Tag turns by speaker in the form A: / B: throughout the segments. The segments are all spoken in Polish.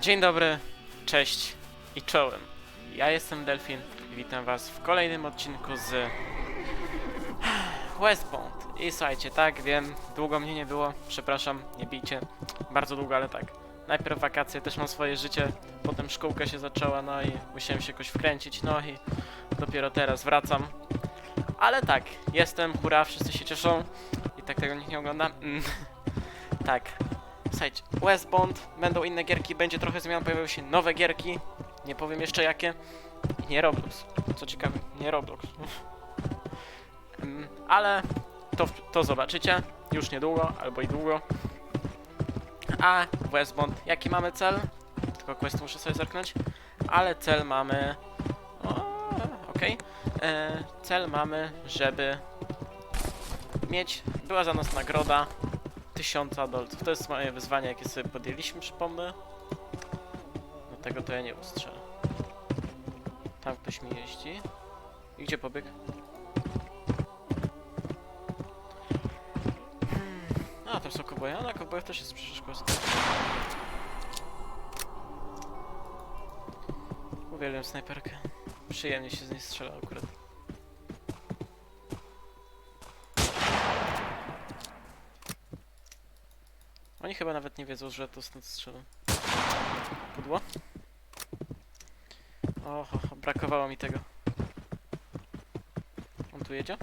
A: Dzień dobry, cześć i czołem. Ja jestem Delfin i witam was w kolejnym odcinku z Westbound. I słuchajcie, tak, wiem, długo mnie nie było, przepraszam, nie bijcie, bardzo długo, ale tak. Najpierw wakacje, też mam swoje życie, potem szkółka się zaczęła, no i musiałem się jakoś wkręcić, no i dopiero teraz wracam. Ale tak, jestem, hura, wszyscy się cieszą i tak tego nikt nie ogląda. Mm. tak, Słuchajcie, Westbond, będą inne gierki, będzie trochę zmian, pojawią się nowe gierki, nie powiem jeszcze jakie. Nie Roblox, co ciekawe, nie Roblox. Ale to, to zobaczycie już niedługo, albo i długo. A Westbond, jaki mamy cel? Tylko quest muszę sobie zerknąć. Ale cel mamy... Okej. E, Cel mamy, żeby mieć... Była za nas nagroda tysiąca dolców. To jest moje wyzwanie, jakie sobie podjęliśmy, przypomnę. No tego to ja nie ustrzelę. Tam ktoś mi jeździ. I gdzie pobiegł? Hmm. A, tam są koboje. A na kobojach też jest przecież. Uwielbiam snajperkę. Przyjemnie się z niej strzela akurat. Oni chyba nawet nie wiedzą, że to stąd strzelam. Pudło? Oho, brakowało mi tego. On tu jedzie?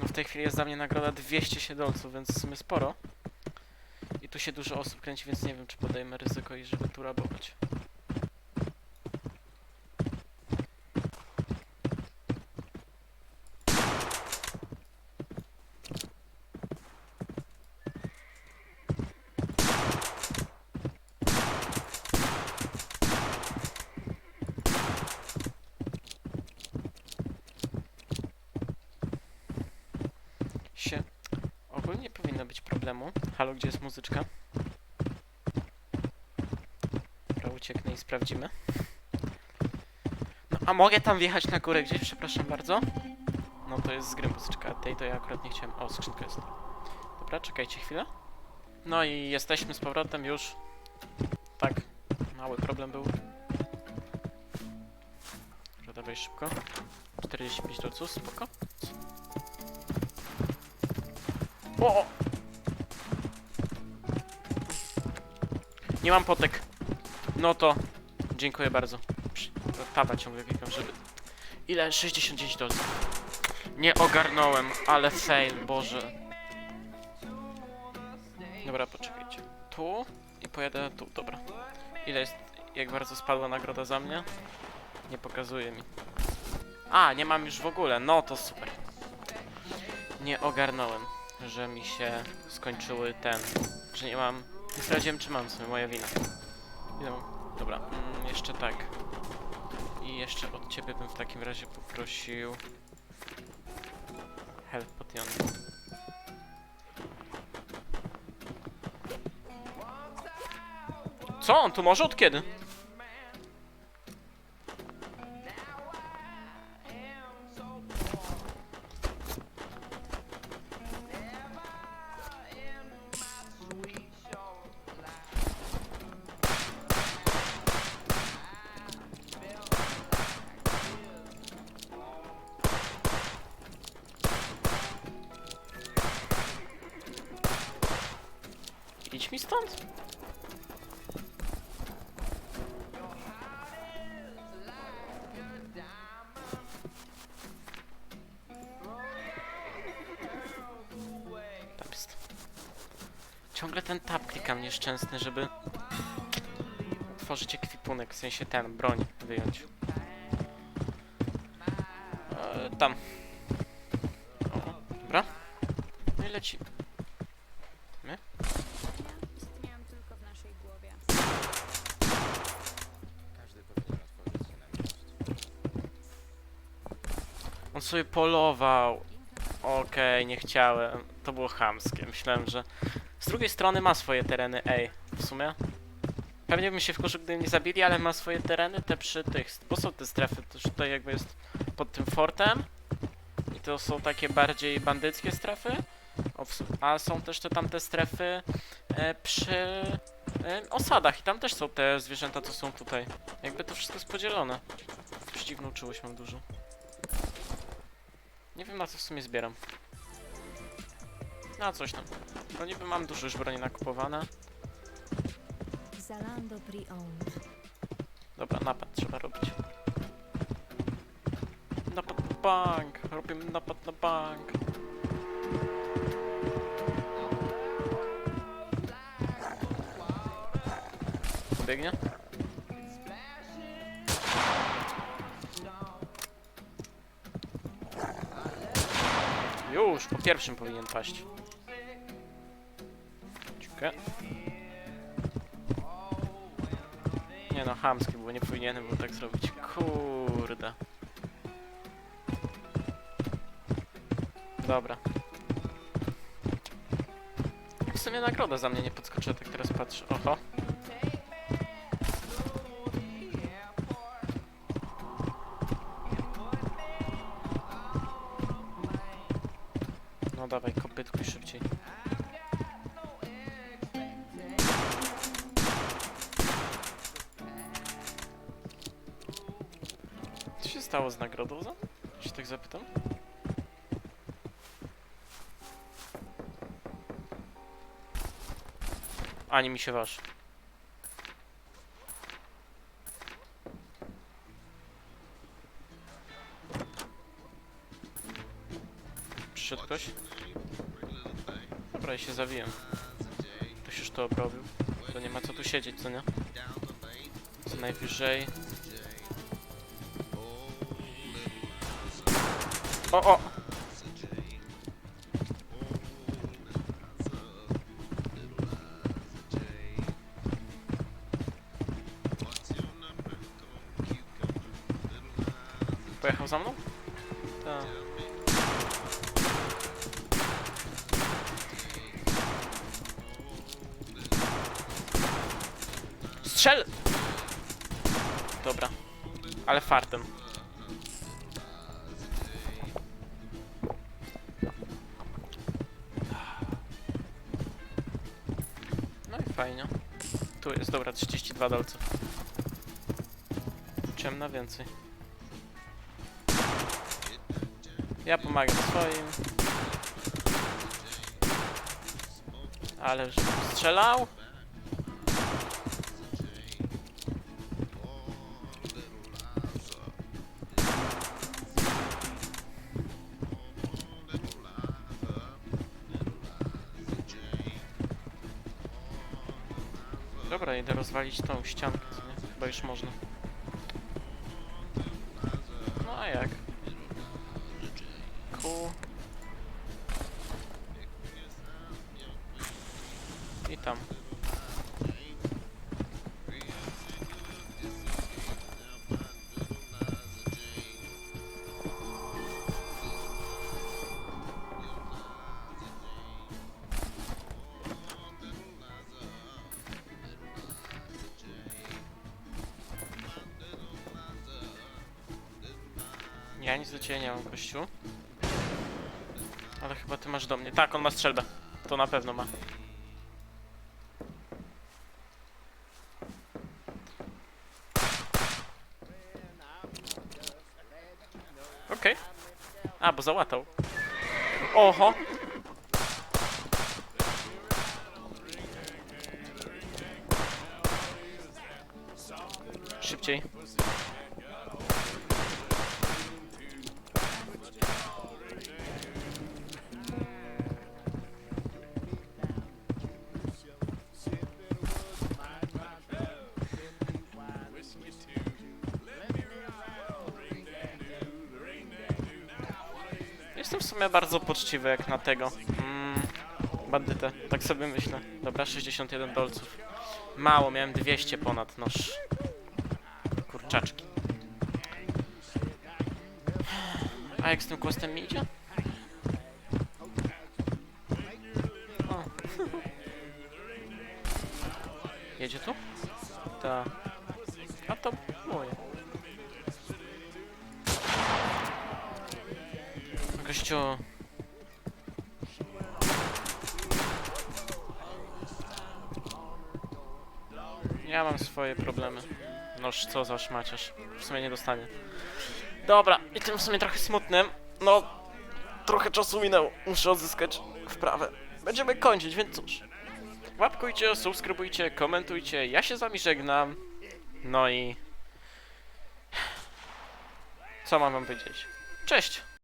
A: No w tej chwili jest za mnie nagroda 200 siedolców, więc w sumie sporo. I tu się dużo osób kręci, więc nie wiem, czy podejmę ryzyko i żeby tu rabować. się. Ogólnie nie powinno być problemu. Halo, gdzie jest muzyczka? Dobra, ucieknę i sprawdzimy. No, a mogę tam wjechać na górę gdzieś? Przepraszam bardzo. No to jest z gry muzyczka, tej to ja akurat nie chciałem. O, skrzynka jest. Dobra, czekajcie chwilę. No i jesteśmy z powrotem już. Tak, mały problem był. Dobra, dawaj szybko. 45 dolców, spoko. O! Nie mam potek. No to dziękuję bardzo. Tata ciągle klikam, żeby... Ile? 69 dolców. Nie ogarnąłem, ale fail, boże. Dobra, poczekajcie. Tu i pojadę tu, dobra. Ile jest... Jak bardzo spadła nagroda za mnie? Nie pokazuje mi. A, nie mam już w ogóle, no to super. Nie ogarnąłem że mi się skończyły ten, że nie mam, nie sprawdziłem czy mam, sobie moja wina. Dobra, mm, jeszcze tak. I jeszcze od ciebie bym w takim razie poprosił Health Potion. Co on tu może od kiedy? Stąd. Ciągle ten tab klikam nieszczęsny, żeby tworzyć ekwipunek, w sensie ten, broń wyjąć. E, tam. O, dobra. No i lecimy.
B: Istnieją tylko w naszej głowie.
C: Każdy powinien otworzyć się na miłość.
A: On sobie polował. Okej, nie chciałem. To było chamskie. Myślałem, że... Z drugiej strony ma swoje tereny, ej, w sumie. Pewnie bym się wkurzył, gdyby mnie zabili, ale ma swoje tereny, te przy tych... Bo są te strefy, to tutaj jakby jest pod tym fortem. I to są takie bardziej bandyckie strefy. A są też te tamte strefy e, przy e, osadach i tam też są te zwierzęta, co są tutaj. Jakby to wszystko jest podzielone. Przeciwną czułość mam dużo. Nie wiem na co w sumie zbieram. Na coś tam. No niby mam dużo już broni nakupowane.
D: Zalando pre-owned.
A: Dobra, napad trzeba robić. Napad na bank! Robimy napad na bank! Biegnie? Już, po pierwszym powinien paść. Dziękuję. Nie no, chamskie było, nie powinienem był tak zrobić. Kurde. Dobra. W sumie nagroda za mnie nie podskoczyła, tak teraz patrzę. Oho. No dawaj, kopytkuj szybciej. Co się stało z nagrodą za? Się tak zapytam? Ani mi się waż. Przyszedł ktoś? Dobra, ja się zawiłem. Ktoś już to obrobił. To nie ma co tu siedzieć, co nie? Co najwyżej... O, o! Pojechał za mną? Tak. Strzel! Dobra. Ale fartem. No i fajnie. Tu jest, dobra, 32 dolców. Czym na więcej. Ja pomagam swoim. Ale strzelał? Dobra, idę rozwalić tą ściankę, nie? Chyba już można. No a jak? Ku... I tam. Ja nic do ciebie nie mam, gościu. Ale chyba ty masz do mnie. Tak, on ma strzelbę. To na pewno ma. Okej. A, bo załatał. Oho! Szybciej. Sumie bardzo poczciwy jak na tego. Mm, bandytę, tak sobie myślę. Dobra, 61 dolców. Mało, miałem 200 ponad, noż. Kurczaczki. A jak z tym questem mi idzie? O. Jedzie tu? Ta. A to moje. gościu. Ja mam swoje problemy. Noż co za szmaciarz. W sumie nie dostanie. Dobra, i tym w sumie trochę smutnym. No, trochę czasu minęło. Muszę odzyskać wprawę. Będziemy kończyć, więc cóż. Łapkujcie, subskrybujcie, komentujcie. Ja się z wami żegnam. No i... Co mam wam powiedzieć? Cześć!